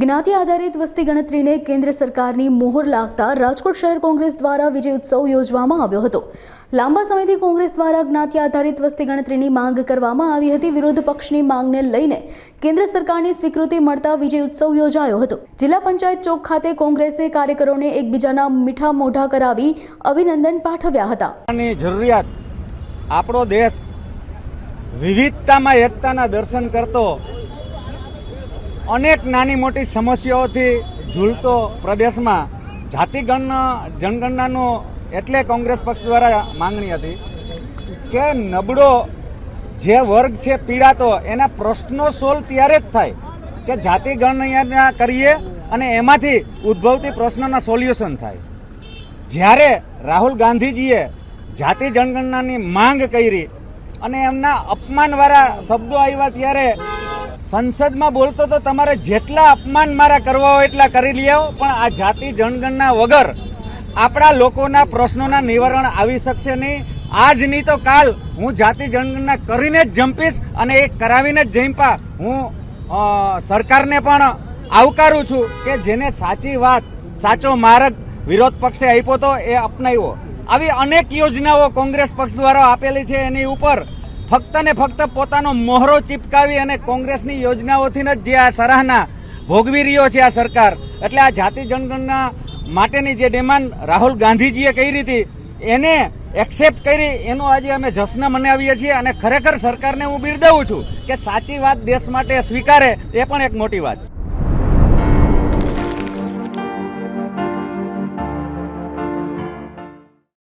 જ્ઞાતિ આધારિત વસ્તી ગણતરીને કેન્દ્ર સરકારની મોહર લાગતા રાજકોટ શહેર કોંગ્રેસ દ્વારા વિજય ઉત્સવ યોજવામાં આવ્યો હતો. લાંબા સમયથી કોંગ્રેસ દ્વારા જ્ઞાતિ આધારિત વસ્તી ગણતરીની માંગ કરવામાં આવી હતી. વિરોધ પક્ષની માંગને લઈને કેન્દ્ર સરકારની સ્વીકૃતિ મળતા વિજય ઉત્સવ યોજાયો હતો. જિલ્લા પંચાયત ચોક ખાતે કોંગ્રેસે કાર્યકરોને એકબીજાના મીઠા મોઢા કરાવી અભિનંદન પાઠવ્યા હતા. જરૂરિયાત આપણો દેશ વિવિધતામાં એકતાના દર્શન કરતો અનેક નાની મોટી સમસ્યાઓથી ઝૂલતો પ્રદેશમાં જાતિગણ, જનગણનાનો એટલે કોંગ્રેસ પક્ષ દ્વારા માંગણી હતી કે નબળો જે વર્ગ છે પીડાતો, એના પ્રશ્નો સોલ્વ ત્યારે જ થાય કે જાતિ ગણના કરીએ અને એમાંથી ઉદ્ભવતી પ્રશ્નોના સોલ્યુશન થાય. જ્યારે રાહુલ ગાંધીજીએ જાતિ જનગણનાની માંગ કરી અને એમના અપમાનવાળા શબ્દો આવ્યા ત્યારે સંસદમાં બોલતો તો તમારે જેટલા અપમાન મારા કરવા હોય એટલા કરી લ્યો, પણ આ જાતિ જનગણના વગર આપણા લોકોના પ્રશ્નોના નિવારણ આવી શકશે નહીં. આજ નહીં તો કાલ હું જાતિ જનગણના કરીને જ જંપીશ અને એ કરાવીને જ જંપા હું સરકારને પણ આવકારું છું કે જેને સાચી વાત, સાચો માર્ગ વિરોધ પક્ષે આપ્યો તો એ અપનાવ્યો. આવી અનેક યોજનાઓ કોંગ્રેસ પક્ષ દ્વારા આપેલી છે એની ઉપર. ફક્ત ને ફક્ત પોતાનો મોહરો ચીપકાવી અને કોંગ્રેસની યોજનાઓથી જ જે આ સરાહના ભોગવી રહ્યો છે આ સરકાર, એટલે આ જાતિ જનગણના માટેની જે ડિમાન્ડ રાહુલ ગાંધીજીએ કરી હતી, એને એક્સેપ્ટ કરી એનો આજે અમે જશ્ન મનાવીએ છીએ અને ખરેખર સરકારને હું બિરદાવું છું કે સાચી વાત દેશ માટે સ્વીકારે, એ પણ એક મોટી વાત